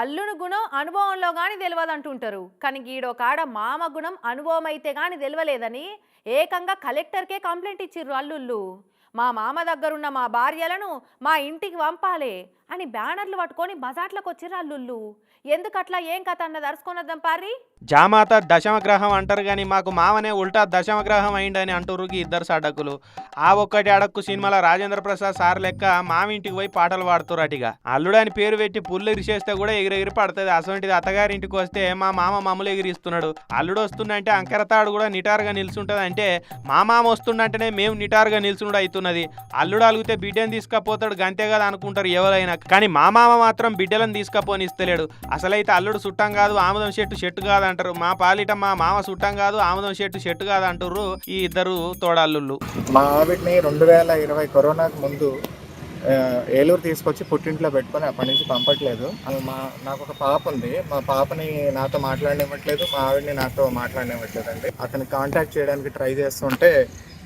అల్లుని గుణం అనుభవంలో కానీ తెలియదు అంటుంటారు కానీ గీడోకాడ మామ గుణం అనుభవం అయితే కానీ తెలియలేదని ఏకంగా కలెక్టర్కే కంప్లైంట్ ఇచ్చిర్రు అల్లుళ్ళు. మా మామ దగ్గరున్న మా భార్యలను మా ఇంటికి పంపాలి. అని బ్యానర్లు పట్టుకొని బజార్లకు వచ్చిర్రు అల్లుళ్ళు ఎందుకట్లా ఏం కథ అన్నది అరుచుకొనొద్దాం పారి జామాత దశమగ్రహం అంటారు కానీ మాకు మావనే ఉల్టా దశమగ్రహం అయిందని అంటూ ఈ ఇద్దరు సడకులు ఆ ఒక్కటి అడక్కు సినిమాలో రాజేంద్ర ప్రసాద్ సార్ లెక్క మావింటికి పోయి పాటలు పాడుతురు అటిగా అల్లుడని పేరు పెట్టి పుల్లు ఇరిచేస్తే కూడా ఎగిరెగిరి పడుతుంది. అసొంటిది అత్తగారింటికి వస్తే మా మామ మమ్మలు ఎగిరిస్తున్నాడు. అల్లుడు వస్తుందంటే అంకరతాడు కూడా నిటారుగా నిల్చుంటుంది అంటే మా మామ వస్తుండంటేనే మేము నిటారుగా నిల్చుండు అవుతున్నది. అల్లుడు అలిగితే బిడ్డని తీసుకపోతాడు గంతే కదా అనుకుంటారు ఎవరైనా కానీ మా మామ మాత్రం బిడ్డలను తీసుకపోని ఇస్తలేడు అసలైతే అల్లుడు చుట్టం కాదు ఆముదం చెట్టు చెట్టు కాదు అంటారు మా పాలిట మా మామ చుట్టం కాదు ఆముదం చెట్టు చెట్టు కాదు ఈ ఇద్దరు తోడల్లుళ్ళు. మా ఆవిడని రెండు వేల ఇరవై కరోనాకు ముందు ఏలూరు తీసుకొచ్చి పుట్టింట్లో పెట్టుకొని అప్పటి నుంచి పంపట్లేదు. మా నాకు ఒక పాప ఉంది. మా పాపని నాతో మాట్లాడనివ్వట్లేదు. మా ఆవిడని నాతో మాట్లాడనివ్వట్లేదండి. అతని కాంటాక్ట్ చేయడానికి ట్రై చేస్తుంటే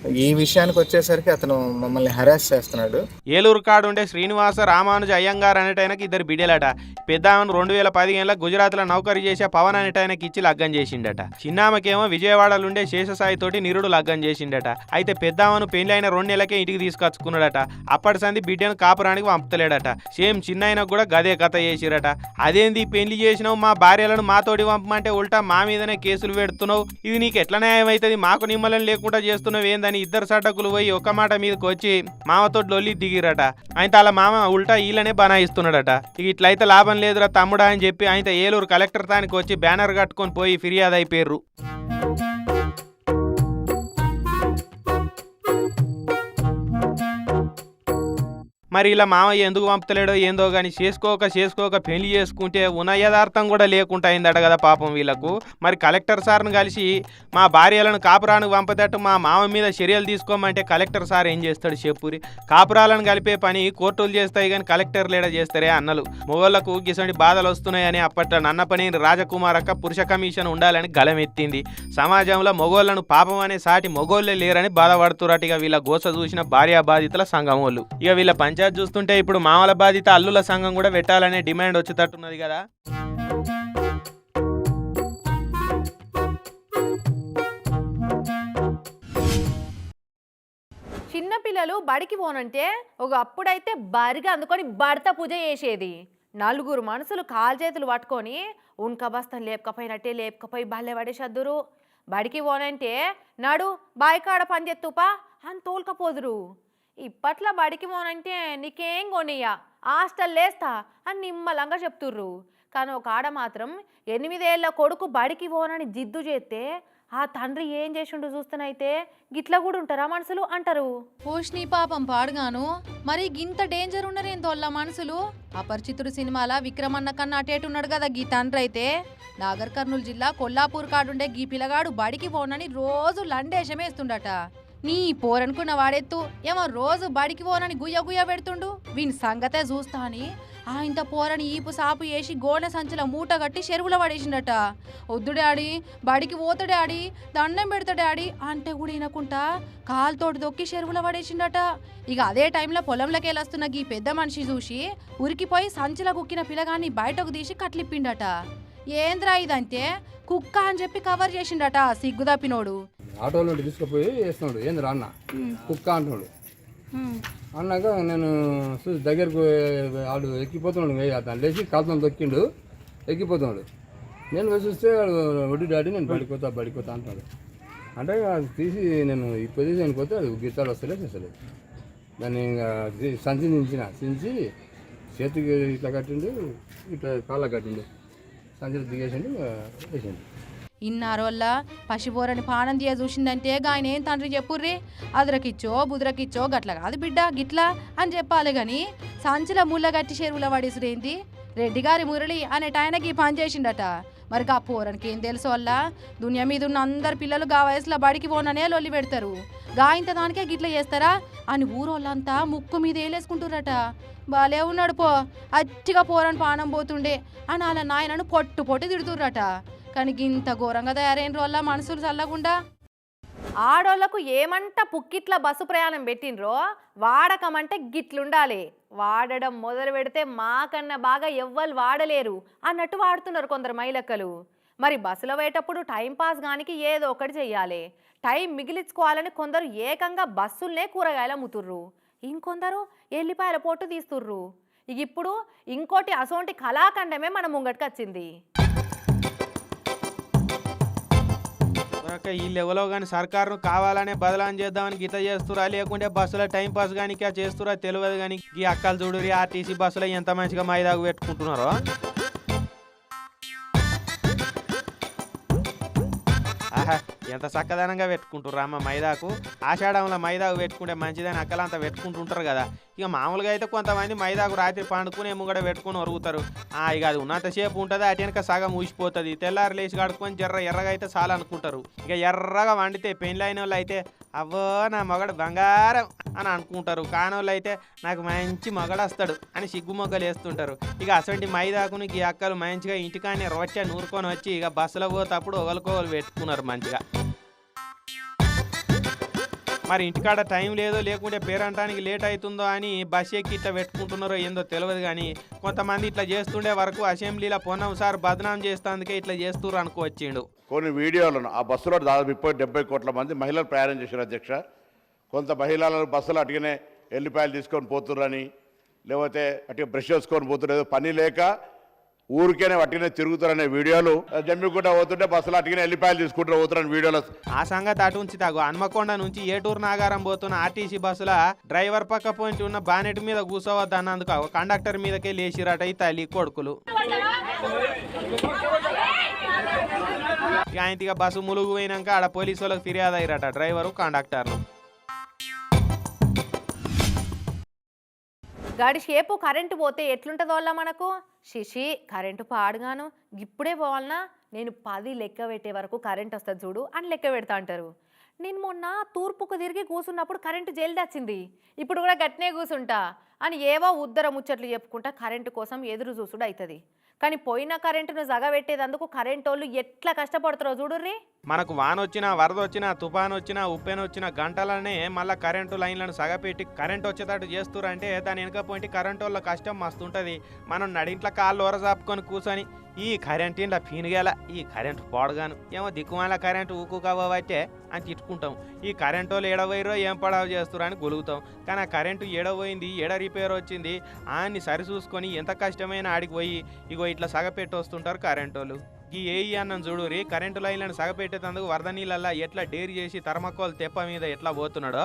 ఈ విషయానికి వచ్చేసరికి అతను మమ్మల్ని హెరాస్ చేస్తున్నాడు. ఏలూరు కాడు ఉండే శ్రీనివాస రామానుజ అయ్యంగార్ అనేటైనకి ఇద్దరు బిడ్డలట. పెద్ద ఆమెను రెండు వేల పదిహేనులో గుజరాత్లో నౌకరీ చేసే పవన్ అనేటైనకి ఇచ్చి లగ్గం చేసిండట. చిన్నామకేమో విజయవాడలో ఉండే శేషసాయి తోటి నిరుడు లగ్గం చేసిండట. అయితే పెద్ద ఆమెను పెళ్ళి అయిన రెండు నెలలకే ఇంటికి తీసుకొచ్చుకున్నాడట. అప్పటి సంది బిడ్డను కాపురానికి పంపుతలేడట. సేమ్ చిన్న కూడా గదే కథ చేసిరట. అదేంది పెళ్ళి చేసినావు? మా భార్యలను మాతోటి పంపమంటే ఉల్టా మా మీదనే కేసులు పెడుతున్నావు. ఇది నీకు ఎట్లా న్యాయం అవుతుంది మాకు నిమ్మలం లేకుండా చేస్తున్నావు ఏందని ఇద్దరు సడ్డకులు పోయి ఒక మాట మీదకి వచ్చి మామతో లొల్లి దిగిరట. అయితే అలా మామ ఉల్టా ఈలనే బనాయిస్తున్నాడట. ఇక ఇట్లయితే లాభం లేదురా తమ్ముడా అని చెప్పి ఆయన ఏలూరు కలెక్టర్ తానికి వచ్చి బ్యానర్ కట్టుకొని పోయి ఫిర్యాదు అయిపోయారు మరి ఇలా మామయ్య ఎందుకు పంపుతలేడో ఏందో కానీ చేసుకోక చేసుకోక పెళ్ళి చేసుకుంటే ఉన్న యథార్థం కూడా లేకుండా అయిందట కదా పాపం వీళ్ళకు. మరి కలెక్టర్ సార్ను కలిసి మా భార్యలను కాపురానికి పంపదట్టు మా మామ మీద చర్యలు తీసుకోమంటే కలెక్టర్ సార్ ఏం చేస్తాడు చెప్పురి? కాపురాలను కలిపే పని కోర్టులు చేస్తాయి కానీ కలెక్టర్ లేడ చేస్తారే అన్నలు. మొగోళ్ళకు గిసంటి బాధలు వస్తున్నాయని అప్పట్లో నన్న పని రాజకుమారక్క పురుష కమిషన్ ఉండాలని గలమెత్తింది సమాజంలో మొగోళ్ళను పాపం అనే సాటి మొగోళ్ళే లేరని బాధపడుతురట ఇక వీళ్ళ గోస చూసిన భార్యా బాధితుల సంఘం వాళ్ళు ఇక వీళ్ళ పంచాయతీ చూస్తుంటే ఇప్పుడు మామల బాధిత అల్లుల సంఘం కూడా పెట్టాలనే డిమాండ్ వచ్చేటట్టున్నది కదా. చిన్నపిల్లలు బడికి పోనంటే ఒక అప్పుడైతే బరిగా అందుకొని భర్త పూజ చేసేది. నలుగురు మనుషులు కాలు చేతులు పట్టుకొని ఉన్క బస్తం లేపకపోయినట్టే లేపకపోయి బల్లె పడేసద్దురు. బడికి పోనంటే నడు బాయికాడ పని చేత్తుపా అని తోలుకపోదురు. ఇప్పట్లో బడికి పోనంటే నీకేం కొనియ్యా? హాస్టల్ లేస్తా అని నిమ్మలంగా చెప్తుర్రు. కానీ ఒక ఆడ మాత్రం ఎనిమిదేళ్ళ కొడుకు బడికి పోనని జిద్దు చేస్తే ఆ తండ్రి ఏం చేసిండు చూస్తేనైతే గిట్ల కూడా ఉంటారా మనుషులు అంటారు. పోష్ని పాపం పాడుగాను మరి గింత డేంజర్ ఉన్నరేం తోళ్ళ మనుషులు? అపరిచితుడు సినిమాల విక్రమన్న కన్నా అటేటున్నాడు కదా గీ తండ్రి అయితే నాగర్ కర్నూలు జిల్లా కొల్లాపూర్ కాడుండే గీ పిల్లగాడు బడికి పోనని రోజు లండేషమేస్తుండట. నీ పోరనుకున్న వాడెత్తు ఏమో రోజు బడికి పోనని గుయ్య గుయ్య పెడుతుండు. వీని సంగతే చూస్తా అని ఆ ఇంత పోరని ఈపు సాపు వేసి గోనె సంచుల మూట కట్టి చెరువులో పడేసిండట. వద్దు డాడీ బడికి పోతా డాడీ దండం పెడతా డాడీ అంటే కూడా వినకుంటా కాలుతోటి దొక్కి చెరువులో పడేసిండట. ఇక అదే టైంలో పొలంలోకి వెళ్ళొస్తున్న ఈ పెద్ద మనిషి చూసి ఉరికిపోయి సంచుల కుక్కిన పిల్లగాన్ని బయటకు తీసి కట్లిప్పిండట. ఏంద్రా ఇదంతే? కుక్క అని చెప్పి కవర్ చేసిండట సిగ్గు తప్పినోడు ఆటోలో తీసుకుపోయి వేస్తున్నాడు. ఏంది రా అన్న? కుక్క అంటున్నాడు. అన్నాక నేను చూసి దగ్గరకు వాడు ఎక్కిపోతున్నాడు అతను లేచి కాలుతో దొక్కిండు ఎక్కిపోతున్నాడు. నేను చూస్తే వాడు వడ్డీ డాడీ నేను పడిపోతా పడిపోతా అంటున్నాడు. అంటే అది తీసి నేను ఈ పొజిషన్కి పోతే అది గిత్తాలు వస్తలేదు చేస్తలేదు. దాన్ని సంచి దించిన దించి చేతికి ఇట్లా కట్టిండు ఇట్లా కాళ్ళ కట్టిండు. సంచిలో దిగేసిండు వేసిండు. ఇన్నారోళ్ళ పసిపోరని పానం తీయ చూసిందంటే ఆయన ఏం తండ్రి చెప్పుర్రి? అదరకిచ్చో బుదరకిచ్చో గట్ల కాదు బిడ్డ గిట్లా అని చెప్పాలి గాని సంచుల ముళ్ళ గట్టి చెరువుల పడేసుడేంది రెడ్డి గారి మురళి అనేట ఆయనకి పని చేసిండట. మరి ఆ పోరనికి ఏం తెలుసు వల్ల దునియా మీద ఉన్న అందరు పిల్లలు గా వయసులో బడికి పోననే లొల్లి పెడతారు. గాయంత దానికే గిట్ల చేస్తారా? అని ఊరోళ్ళంతా ముక్కు మీద వేలేసుకుంటురట బాలే ఉన్నాడు పో అచ్చిగా పోరని పానం పోతుండే అని వాళ్ళ నాయనను పొట్టు పొట్టు తిడుతుర్రట. కానీ ఇంత ఘోరంగా తయారైన వల్ల మనసులు చల్లకుండా? ఆడోళ్ళకు ఏమంట పుక్కిట్ల బస్సు ప్రయాణం పెట్టిండ్రో? వాడకమంటే గిట్లుండాలి. వాడడం మొదలు పెడితే మాకన్నా బాగా ఎవ్వరు వాడలేరు అన్నట్టు వాడుతున్నారు కొందరు మైలక్కలు మరి బస్సులో పోయేటప్పుడు టైంపాస్ గానికి ఏదో ఒకటి చెయ్యాలి. టైం మిగిలించుకోవాలని కొందరు ఏకంగా బస్సుల్నే కూరగాయలు అమ్ముతుర్రు. ఇంకొందరు ఎల్లిపాయల పొట్టు తీస్తుర్రు. ఇప్పుడు ఇంకోటి అసోంటి కళాఖండమే మన ముంగటికి వచ్చింది ఒరక్క ఈ లెవెల్లో కానీ సర్కారును కావాలనే బదలాం చేద్దామని గీత చేస్తురా లేకుంటే బస్సులో టైం పాస్ కానీ చేస్తురా తెలియదు కానీ ఈ అక్కలు చూడు ఆర్టీసీ బస్సులో ఎంత మంచిగా మైదాకు పెట్టుకుంటున్నారో? ఎంత చక్కదనంగా పెట్టుకుంటారు అమ్మ మైదాకు. ఆషాఢంలో మైదాకు పెట్టుకుంటే మంచిదని అక్కలంతా పెట్టుకుంటుంటారు కదా. ఇక మామూలుగా అయితే కొంతమంది మైదాకు రాత్రి పండుకుని ముంగడ పెట్టుకుని ఒరుగుతారు. ఆ, ఇక అది ఉన్నంతసేపు ఉంటుంది అటు వెనక సగం ఊసిపోతుంది. తెల్లారి లేచి కడుక్కొని జర్ర ఎర్రగా అయితే చాలా అనుకుంటారు ఇక ఎర్రగా వండితే పెళ్ళైన వాళ్ళు అయితే అవ్వో నా మగడు బంగారం అని అనుకుంటారు. కానోళ్ళు అయితే నాకు మంచి మగడు వస్తాడు అని సిగ్గు మొగ్గలు వేస్తుంటారు. ఇక అసలు మైదాకుని ఈ అక్కలు మంచిగా ఇంటికానే రొట్టె నూరుకొని వచ్చి ఇక బస్సులో పోతప్పుడు ఒకరికొకరు పెట్టుకున్నారు మంచిగా. మరి ఇంటికాడ టైం లేదో లేకుంటే పేరంటానికి లేట్ అవుతుందో అని బస్ ఎక్కి ఇట్లా పెట్టుకుంటున్నారో ఏందో తెలియదు కానీ కొంతమంది ఇట్లా చేస్తుండే వరకు అసెంబ్లీలో పొన్నం సార్ బదనాం చేస్తాందుకే ఇట్లా చేస్తుర్రు అనుకోవచ్చిండు కొన్ని వీడియోలను ఆ బస్సులో దాదాపు ముప్పై డెబ్బై కోట్ల మంది మహిళలు ప్రయాణం చేశారు అధ్యక్ష. కొంత మహిళలు బస్సులు అటుగానే ఎల్లిపాయలు తీసుకొని పోతుర్రని లేకపోతే అటు బ్రష్ చేసుకొని పోతున్నారు పని లేక ఊరికేనే అట్టుగానే తిరుగుతారనే వీడియోలు. జమ్మిగుట్ట పోతుంటే బస్సులు అట్టుకుని వెళ్ళిపాయలు తీసుకుంటారు పోతున్న వీడియోలు. ఆ సంగతి అటు ఉంచి తాగు. హన్మకొండ నుంచి ఏటూరు నాగారం పోతున్న ఆర్టీసీ బస్సుల డ్రైవర్ పక్క పోయించి ఉన్న బానెట్ మీద కూర్చోవద్దు అన్నందుకు కండక్టర్ మీదకే లేచిరాట ఈ తల్లి కొడుకులు. ఇక బస్సు ములుగు పోయినాక ఆడ పోలీసు వాళ్ళకి ఫిర్యాదు అయ్యారట డ్రైవరు కండక్టర్ను గాడి షేపు కరెంటు పోతే ఎట్లుంటుందో వల్ల మనకు? శిషి కరెంటు పాడుగాను. ఇప్పుడే పోవాలనా? నేను పది లెక్క పెట్టే వరకు కరెంట్ వస్తుంది చూడు అని లెక్క పెడతా అంటారు. నేను మొన్న తూర్పుకు తిరిగి కూసున్నప్పుడు కరెంటు జల్దొచ్చింది ఇప్పుడు కూడా గట్నే కూసుంటా అని ఏవో ఉద్దర ముచ్చట్లు చెప్పుకుంటా కరెంటు కోసం ఎదురు చూసుడు అవుతుంది కానీ పోయిన కరెంటును జగబెట్టేదందుకు కరెంటు వాళ్ళు ఎట్లా కష్టపడుతారో చూడుర్రీ. మనకు వాన వచ్చినా వరద వచ్చినా తుఫాన్ వచ్చినా ఉప్పెన వచ్చినా గంటలనే మళ్ళీ కరెంటు లైన్లను సగపెట్టి కరెంట్ వచ్చేటట్టు చేస్తురంటే దాని వెనుక పోయింటి కరెంటు వాళ్ళ కష్టం మస్తుంటుంది. మనం నడింట్లో కాళ్ళు ఓరజాపుకొని కూర్చొని ఈ కరెంట్ ఇంట్లో పీనుగేల ఈ కరెంట్ పోడగాను. ఏమో దిక్కుమాల కరెంట్ ఊకు కావచ్చే అని తిట్టుకుంటాం. ఈ కరెంటు వాళ్ళు ఏం పడవ చేస్తురో అని గొలుగుతాం. కానీ ఆ కరెంటు ఏడవోయింది ఎడ రిపేర్ వచ్చింది ఆన్ని సరిచూసుకొని ఎంత కష్టమైన ఆడికి పోయి ఇగో ఇట్లా సగపెట్టి వస్తుంటారు కరెంటు వాళ్ళు ఈ ఏఈ అన్నం చూడురి కరెంటు లైన్లను సగపెట్టేటందుకు వరద నీళ్ళల్లా ఎట్లా డేర్ చేసి థర్మకోల్ తెప్ప మీద ఎట్లా పోతున్నాడో?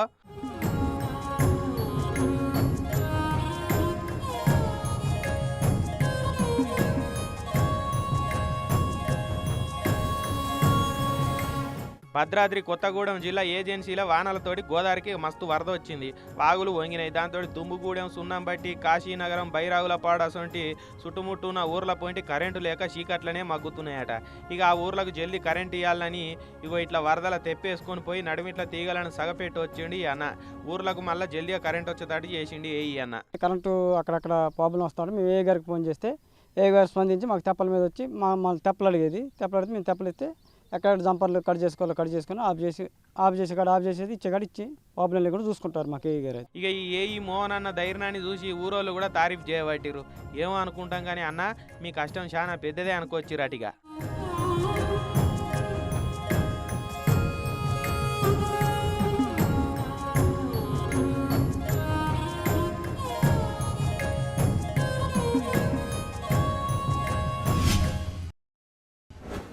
భద్రాద్రి కొత్తగూడెం జిల్లా ఏజెన్సీల వానలతోటి గోదావరికి మస్తు వరద వచ్చింది. వాగులు వంగినాయి దాంతో దుమ్ముగూడెం సున్నంబట్టి కాశీనగరం బైరాగులపాడు అసొంటి చుట్టుముట్టున్న ఊర్ల పోయింటి కరెంటు లేక చీకట్లనే మగ్గుతున్నాయట. ఇక ఆ ఊర్లకు జల్దీ కరెంట్ ఇవ్వాలని ఇగో ఇట్లా వరదల తెప్పేసుకొని పోయి నడిమిట్ల తీగలను సగపెట్టి వచ్చిండు అన్న. ఊర్లకు మళ్ళీ జల్దిగా కరెంట్ వచ్చేటట్టు చేసిండు ఏ అన్న. కరెంటు అక్కడక్కడ ప్రాబ్లం వస్తాడు మేము ఏ గారికి ఫోన్ చేస్తే ఏ గారు స్పందించి మాకు తెప్పల మీద వచ్చి మా మళ్ళీ తెప్పలు అడిగేది. తెప్పలు అడిగితే మేము తెప్పలు ఇస్తే ఎక్కడ జంపర్లు కట్ చేసుకోవాలో కట్ చేసుకుని ఆఫ్ చేసి ఆఫ్ చేసి కాడ ఆఫ్ చేసేది ఇచ్చేకాడ ఇచ్చి. ప్రాబ్లం కూడా చూసుకుంటారు మాకు ఏ గారు ఇక ఈ ఏఈ మోహన్ అన్న ధైర్యాన్ని చూసి ఊరోళ్ళు కూడా తారీఫ్ చేయబట్టిరు ఏమో అనుకుంటాం కానీ అన్న మీ కష్టం చాలా పెద్దదే అనుకోవచ్చు రాటిగా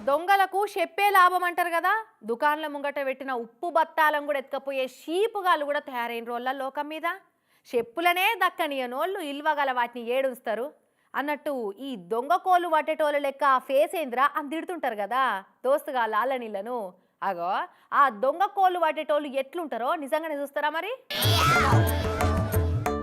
దొంగలకు చెప్పే లాభం అంటారు కదా? దుకాణాల ముంగట పెట్టిన ఉప్పు బత్తాలను కూడా ఎత్తుకపోయే షీపుగాలు కూడా తయారైన రోజుల లోకం మీద. చెప్పులనే దక్కనియనోళ్ళు ఇల్వగల వాటిని ఏడుస్తారు అన్నట్టు ఈ దొంగ కోళ్ళు పట్టేటోళ్ళ లెక్క ఫేస్ ఏంద్రా అని తిడుతుంటారు కదా? దోస్తుగా లాలనీళ్ళను అగో ఆ దొంగ కోళ్ళు పట్టేటోళ్ళు ఎట్లుంటారో నిజంగానే చూస్తారా మరి?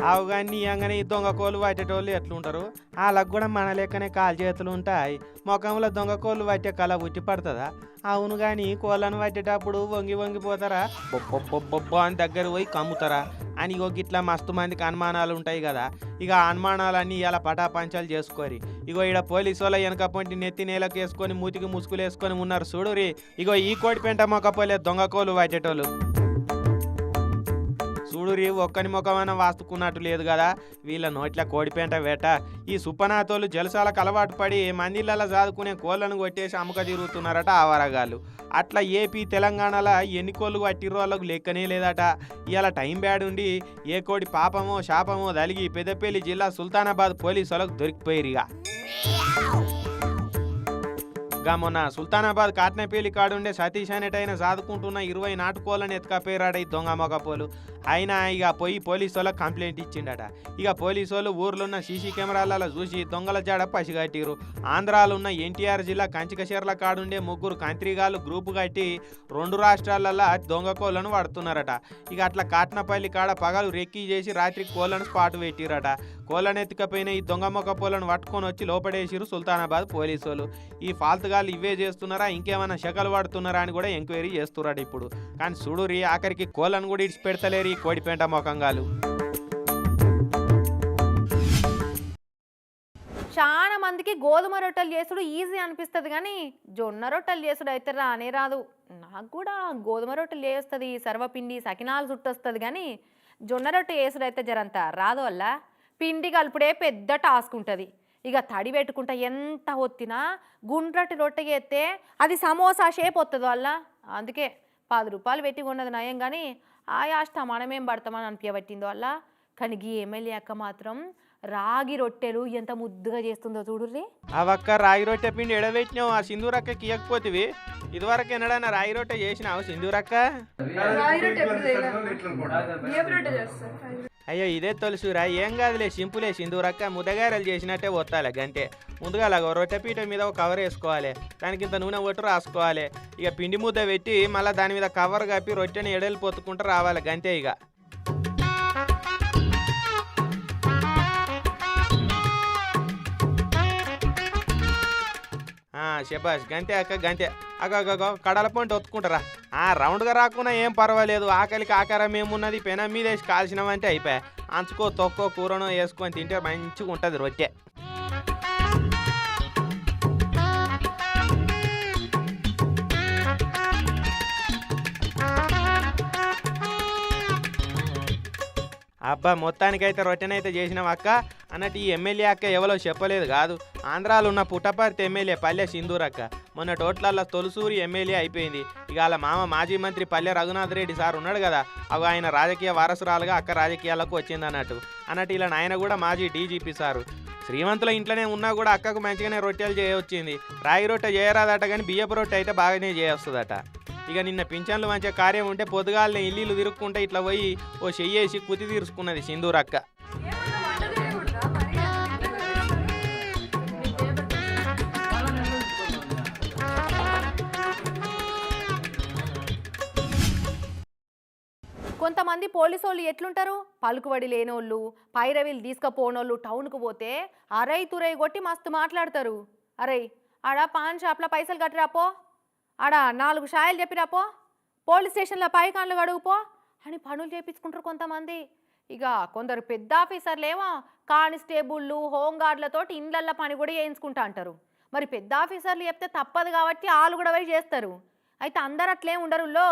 ఆవు కానీ అంగనే ఈ దొంగ కోళ్ళు పట్టేటోళ్ళు ఎట్లుంటారు? వాళ్ళకు కూడా మన లెక్కనే కాలు చేతులు ఉంటాయి. ముఖంలో దొంగ కోళ్ళు పట్టే కళ ఉట్టి పడుతుందా? అవును కానీ కోళ్ళను పట్టేటప్పుడు వంగి వంగిపోతారా? బొబ్బొబ్బొబ్బొబ్బో అని దగ్గర పోయి కమ్ముతారా? అని ఇగో గిట్లా మస్తు మందికి అనుమానాలు ఉంటాయి కదా. ఇక అనుమానాలన్నీ ఇలా పటాపంచాలు చేసుకోరి ఇగో ఈడ పోలీసు వాళ్ళ వెనక పొంటి నెత్తి నేలకు వేసుకొని మూతికి ముసుగులు వేసుకొని ఉన్నారు చూడురి ఇగో ఈ కోడి పెంట మొక్కపోలే దొంగ కోళ్ళు పట్టేటోళ్ళు చూడురి ఒక్కని ముఖమైన వాస్తుకున్నట్టు లేదు కదా. వీళ్ళ నోట్ల కోడిపేంట వేట. ఈ సుప్పనాథోళ్ళు జలసాలకు అలవాటు పడి మందిళ్ళలో సాదుకునే కోళ్ళను కొట్టేసి అమ్మక తిరుగుతున్నారట ఆవరగాళ్ళు అట్లా ఏపీ తెలంగాణలో ఎన్ని కోళ్ళు పట్టిర్రో వాళ్ళకు లెక్కనే లేదట. ఇలా టైం బ్యాడ్ ఉండి ఏ కోడి పాపమో శాపమో తలిగి పెద్దపల్లి జిల్లా సుల్తానాబాద్ పోలీసులకు దొరికిపోయిరిగా. గా మొన్న సుల్తానాబాద్ కాట్నపేలి కాడుండే సతీష్ అనేటైన సాదుకుంటున్న ఇరవై నాటుకోళ్ళని ఎత్తుకపోయారాడ ఈ దొంగ మొగపోలు. అయినా ఇక పోయి పోలీసు వాళ్ళకి కంప్లైంట్ ఇచ్చిండట. ఇక పోలీసు వాళ్ళు ఊర్లో ఉన్న సీసీ కెమెరాలలో చూసి దొంగల జాడ పసిగట్టిరు ఆంధ్రాలో ఉన్న ఎన్టీఆర్ జిల్లా కంచికశర్ల కాడుండే ముగ్గురు కంత్రిగాలు గ్రూపు కట్టి రెండు రాష్ట్రాలలో దొంగ కోళ్ళను పడుతున్నారట ఇక అట్లా కాట్నపల్లి కాడ పగలు రెక్కి చేసి రాత్రి కోళ్ళను స్పాట్ పెట్టిరట కోళ్ళను ఎత్తుకపోయిన ఈ దొంగ మొక్క పోలను పట్టుకొని వచ్చి లోపడేసిరు సుల్తానాబాద్ పోలీసు వాళ్ళు. ఈ ఫాల్తుగాళ్ళు ఇవే చేస్తున్నారా? ఇంకేమైనా శకలు పడుతున్నారా అని కూడా ఎంక్వైరీ చేస్తున్నారట ఇప్పుడు. కానీ చూడురి ఆఖరికి కోళ్ళను కూడా ఇడిచి పెడతలేరు కోడిపేంట మోకంగాలు. చాలా మందికి గోధుమ రొట్టెలు చేసుడు ఈజీ అనిపిస్తుంది కానీ జొన్న రొట్టెలు చేసుడు అయితే రానే రాదు. నాకు కూడా గోధుమ రొట్టెలు చేస్తుంది సర్వపిండి సకినాలు చుట్టొస్తుంది కానీ జొన్న రొట్టె చేసుడు అయితే జరంత రాదు వల్ల. పిండి కలుపుడే పెద్ద టాస్క్ ఉంటుంది. ఇక తడి పెట్టుకుంటా ఎంత ఒత్తినా గుండ్రటి రొట్టె చేస్తే అది సమోసా షేప్ వస్తుంది వల్ల. అందుకే పది రూపాయలు పెట్టి కొన్నది నయం కానీ ఆ యాష్ట మనమేం పడతామని అనిపించబట్టింది వల్ల కానీ ఈ ఎమ్మెల్యే అక్క మాత్రం రాగి రొట్టెలు ఎంత ముద్దుగా చేస్తుందో చూడుర్రి. ఆ ఒక్క రాయి రొట్టె పిండి ఎడబెట్టినావు ఆ సింధూరక్కకి ఇవ్వకపోతివి ఇదివరకు ఎన్నడైనా రాయి రొట్టె చేసినావు సింధూరక్క అయ్యో ఇదే తొలుసురా. ఏం కాదులే సింపులే సింధూరక్క ముద్దగారెలు చేసినట్టే ఒత్తాలి గంతే. ముందుగా అలాగ రొట్టె పీట మీద ఒక కవర్ వేసుకోవాలి. దానికి ఇంత నూనె ఒట్టు రాసుకోవాలి. ఇక పిండి ముద్ద పెట్టి మళ్ళీ దాని మీద కవర్ కప్పి రొట్టెని ఎడలు పొత్తుకుంటూ రావాలి గంతే ఇక. శభాష్ గంతే అక్క గంతే. అగ కడల పంట ఒత్తుకుంటారా? ఆ రౌండ్గా రాకున్నా ఏం పర్వాలేదు. ఆకలికి ఆకారం ఏమున్నది? పెనం మీద వేసి కాల్చినామంటే అయిపోయా. అంచుకో తొక్కో కూరనో వేసుకొని తింటే మంచిగా ఉంటుంది రొట్టె. అబ్బా మొత్తానికైతే రొట్టెనైతే చేసినాం అక్క. అన్నట్టు ఈ ఎమ్మెల్యే అక్క ఎవరో చెప్పలేదు కాదు. ఆంధ్రాలో ఉన్న పుట్టపర్తి ఎమ్మెల్యే పల్లె సింధూర్ అక్క. మొన్న టోట్లల్లో తొలసూరి ఎమ్మెల్యే అయిపోయింది. ఇక వాళ్ళ మామ మాజీ మంత్రి పల్లె రఘునాథ్ రెడ్డి సార్ ఉన్నాడు కదా అవి ఆయన రాజకీయ వారసురాలుగా అక్క రాజకీయాలకు వచ్చింది అన్నట్టు. అన్నట్టు ఇలా నాయన కూడా మాజీ డీజీపీ సారు. శ్రీమంతుల ఇంట్లోనే ఉన్నా కూడా అక్కకు మంచిగానే రొట్టెలు చేయవచ్చింది రాగి రొట్టె చేయరాదట కానీ బియ్యపు రొట్టె అయితే బాగానే చేయొస్తుందట ఇక నిన్న పింఛన్లు మంచిగా కార్యం ఉంటే పొద్దుగాలనే ఇల్లు తిరుక్కుంటే ఇట్లా పోయి ఓ చెయ్యేసి కుతి తీర్చుకున్నది సింధూరక్క అక్క. కొంతమంది పోలీసు వాళ్ళు ఎట్లుంటారు? పలుకుబడి లేనోళ్ళు పైరవీలు తీసుకుపోనోళ్ళు టౌన్కు పోతే అరై తురై కొట్టి మస్తు మాట్లాడతారు. అరే ఆడ పాన్ షాప్లో పైసలు కట్టిరాపో ఆడ నాలుగు షాయలు చెప్పిరాపో పోలీస్ స్టేషన్లో పైకాన్లు గడుగుపో అని పనులు చేపించుకుంటారు కొంతమంది. ఇక కొందరు పెద్ద ఆఫీసర్లేమో కానిస్టేబుళ్ళు హోంగార్డులతోటి ఇండ్లల్లో పని కూడా చేయించుకుంటా అంటారు. మరి పెద్ద ఆఫీసర్లు చెప్తే తప్పదు కాబట్టి వాళ్ళు కూడా పోయి చేస్తారు. అయితే అందరు అట్లే ఉండరు లో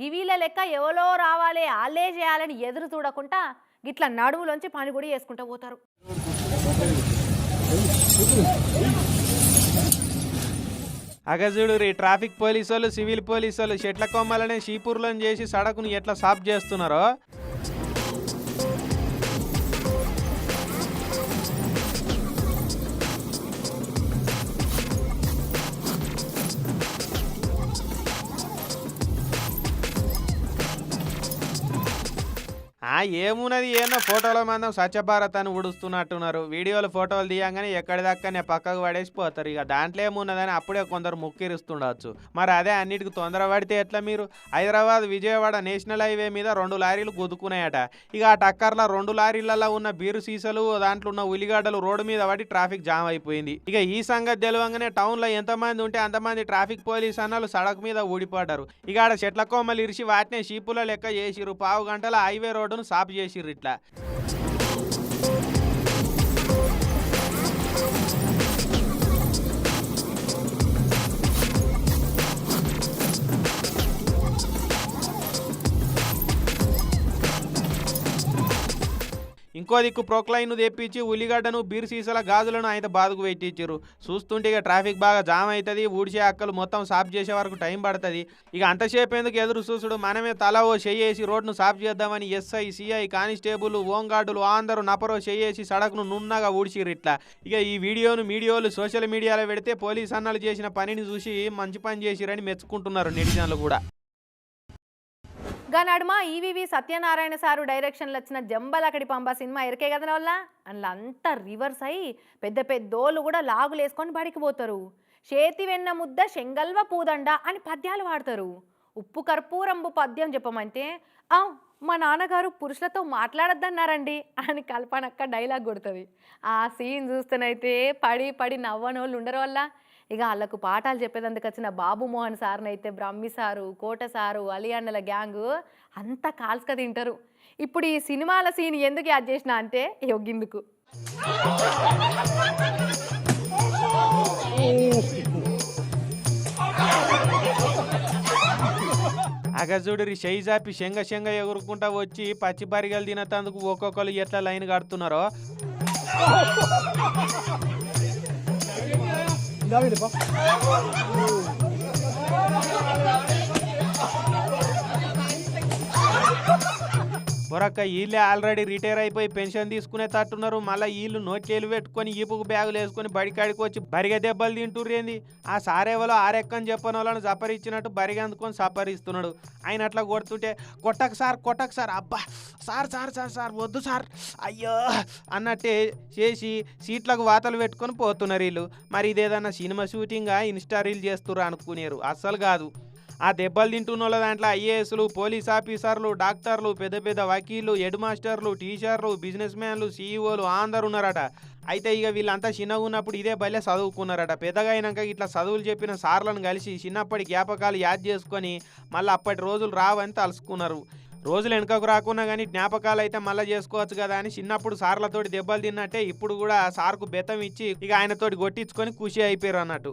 గివీల లెక్క ఎవరో రావాలి వాళ్ళే చేయాలని ఎదురు చూడకుండా గిట్ల నడుములోంచి పని కూడా చేసుకుంటూ పోతారు. అగజుడు రీ ట్రాఫిక్ పోలీసు వాళ్ళు సివిల్ పోలీసు వాళ్ళు చెట్ల కొమ్మలనే షీపూర్లను చేసి సడకును ఎట్లా సాఫ్ చేస్తున్నారో? ఆ ఏమున్నది ఏమో ఫోటోల మందం స్వచ్ఛ భారత్ అని ఉడుస్తున్నట్టున్నారు వీడియోలు ఫోటోలు తీయంగానే ఎక్కడిదక్కనే పక్కకు పడేసిపోతారు ఇక దాంట్లో ఏమున్నదని అప్పుడే కొందరు ముక్కిరిస్తుండొచ్చు. మరి అదే అన్నిటికి తొందర పడితే ఎట్లా మీరు? హైదరాబాద్ విజయవాడ నేషనల్ హైవే మీద రెండు లారీలు గుద్దుకున్నాయట. ఇక ఆ టక్కర్లో రెండు లారీలలో ఉన్న బీరు సీసాలు దాంట్లో ఉన్న ఉల్లిగడ్డలు రోడ్డు మీద పడి ట్రాఫిక్ జామ్ అయిపోయింది. ఇక ఈ సంగతి తెలియంగానే టౌన్లో ఎంతమంది ఉంటే అంతమంది ట్రాఫిక్ పోలీస్ అన్నలు సడక్ మీద ఊడిపడ్డారు. ఇక ఆడ చెట్ల కొమ్మలు ఇరిచి వాటినే షీపుల లెక్క చేసిరు పావు గంటల హైవే రోడ్డు రోడ్డును సాపు చేసిర్రు ఇట్లా. ఇంకో దిక్కు ప్రొక్లైన్ తెప్పించి ఉల్లిగడ్డను బీర్ సీసాల గాజులను ఆయన బాదుకు పెట్టించారు చూస్తుంటే ఇక ట్రాఫిక్ బాగా జామ్ అవుతుంది ఊడిచే అక్కలు మొత్తం సాఫ్ చేసే వరకు టైం పడుతుంది. ఇక అంతసేపు ఎందుకు ఎదురు చూసుడు? మనమే తల ఓ చెయ్యేసి రోడ్ను సాఫ్ చేద్దామని ఎస్ఐ సిఐ కానిస్టేబుల్ హోంగార్డులు అందరూ నపరో చెయ్యేసి సడక్ను నున్నగా ఊడిచిరు ఇట్లా. ఇక ఈ వీడియోను మీడియోలు సోషల్ మీడియాలో పెడితే పోలీస్ అన్నలు చేసిన పనిని చూసి మంచి పని చేసిరని మెచ్చుకుంటున్నారు నెటిజన్లు కూడా. గా నడుమ. ఈవీవి సత్యనారాయణ సారు డైరెక్షన్లో వచ్చిన జంబలకడి పంబ సినిమా ఎరికే కదా వల్ల? అందులో అంతా రివర్స్ అయ్యి పెద్ద పెద్దోళ్ళు కూడా లాగులేసుకొని బడికి పోతారు. చేతి వెన్న ముద్ద శంగల్వ పూదండ అని పద్యాలు వాడతారు. ఉప్పు కర్పూరంబు పద్యం చెప్పమంటే ఆ మా నాన్నగారు పురుషులతో మాట్లాడొద్దన్నారండి అని కల్పనక్క డైలాగ్ కొడుతుంది. ఆ సీన్ చూస్తేనైతే పడి పడి నవ్వనోళ్ళు ఉండరు వల్ల. ఇక వాళ్ళకు పాఠాలు చెప్పేదందుకు వచ్చిన బాబు మోహన్ సార్ని అయితే బ్రహ్మి సారు కోట సారు అలీ అన్నల గ్యాంగ్ అంతా కాల్స్క తింటారు. ఇప్పుడు ఈ సినిమాల సీన్ ఎందుకు యాడ్ చేసిన అంటే యొగ్గిందుకు అగజుడి షైజాపి శంగ శంగ ఎగురుకుంటా వచ్చి పచ్చి బరిగలు తినతందుకు ఒక్కొక్కరు ఎట్లా లైన్ కడుతున్నారో. Dame de papá. పొరక్క వీళ్ళే ఆల్రెడీ రిటైర్ అయిపోయి పెన్షన్ తీసుకునే తట్టున్నారు మళ్ళీ వీళ్ళు నోట్లేలు పెట్టుకొని ఈపుకు బ్యాగులు వేసుకొని బడికాడికి వచ్చి బరిగ దెబ్బలు తింటుర్రేంది ఆ సారేవలో ఆరెక్కని చెప్పని వాళ్ళని సపరిచ్చినట్టు బరిగ అందుకొని సపరిస్తున్నాడు. ఆయన అట్లా కొడుతుంటే కొట్టకు సార్ కొట్టకు సార్ అబ్బా! సార్ సార్ సార్ సార్ వద్దు సార్ అయ్యో! అన్నట్టే చేసి సీట్లకు వాతలు పెట్టుకొని పోతున్నారు వీళ్ళు. మరి ఇదేదన్నా సినిమా షూటింగా ఇన్స్టా రీల్ చేస్తుర్రు అనుకునేరు. అస్సలు కాదు. ఆ దెబ్బలు తింటున్న వాళ్ళ దాంట్లో ఐఏఎస్లు పోలీస్ ఆఫీసర్లు డాక్టర్లు పెద్ద పెద్ద వకీళ్ళు హెడ్ మాస్టర్లు టీచర్లు బిజినెస్ మ్యాన్లు సీఈఓలు అందరు ఉన్నారట అయితే ఇక వీళ్ళంతా చిన్నగా ఉన్నప్పుడు ఇదే భలే చదువుకున్నారట. పెద్దగా అయినాక ఇట్లా చదువులు చెప్పిన సార్లను కలిసి చిన్నప్పటి జ్ఞాపకాలు యాద్ చేసుకొని మళ్ళీ అప్పటి రోజులు రావని తలుసుకున్నారు. రోజులు వెనుకకు రాకున్నా కానీ జ్ఞాపకాలు అయితే మళ్ళీ చేసుకోవచ్చు కదా అని చిన్నప్పుడు సార్లతోటి దెబ్బలు తిన్నట్టే ఇప్పుడు కూడా సార్కు బెత్తం ఇచ్చి ఇక ఆయనతోటి కొట్టించుకొని ఖుషి అయిపోయారు అన్నట్టు.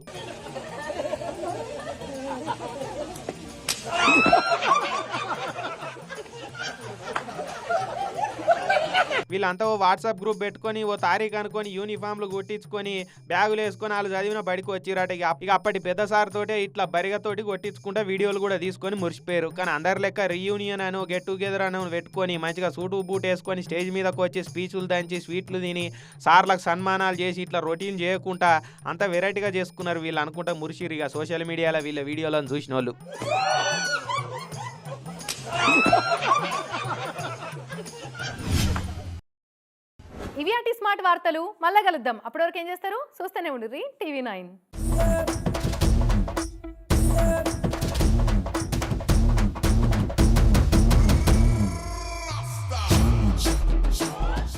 వీళ్ళంతా ఓ వాట్సాప్ గ్రూప్ పెట్టుకొని ఓ తారీఖు అనుకొని యూనిఫామ్లు కుట్టించుకొని బ్యాగులు వేసుకొని వాళ్ళు చదివిన బడికి వచ్చిరట ఇక ఇక అప్పటి పెద్ద సార్ తోటే ఇట్లా బరిగతోటి కొట్టించుకుంటా వీడియోలు కూడా తీసుకొని మురిసిపోయారు. కానీ అందరి లెక్క రీయూనియన్ అని గెట్ టుగెదర్ అని పెట్టుకొని మంచిగా సూటు బూట్ వేసుకొని స్టేజ్ మీదకి వచ్చి స్పీచ్లు దంచి స్వీట్లు తిని సార్లకు సన్మానాలు చేసి ఇట్లా రొటీన్ చేయకుండా అంత వెరైటీగా చేసుకున్నారు వీళ్ళు అనుకుంటా మురిసిరు ఇక. సోషల్ మీడియాలో వీళ్ళ వీడియోలను చూసిన వాళ్ళు ఇవి అటు స్మార్ట్ వార్తలు. మళ్ళా కలుద్దాం. అప్పటివరకు ఏం చేస్తారు? చూస్తూనే ఉండుర్రి. TV nine.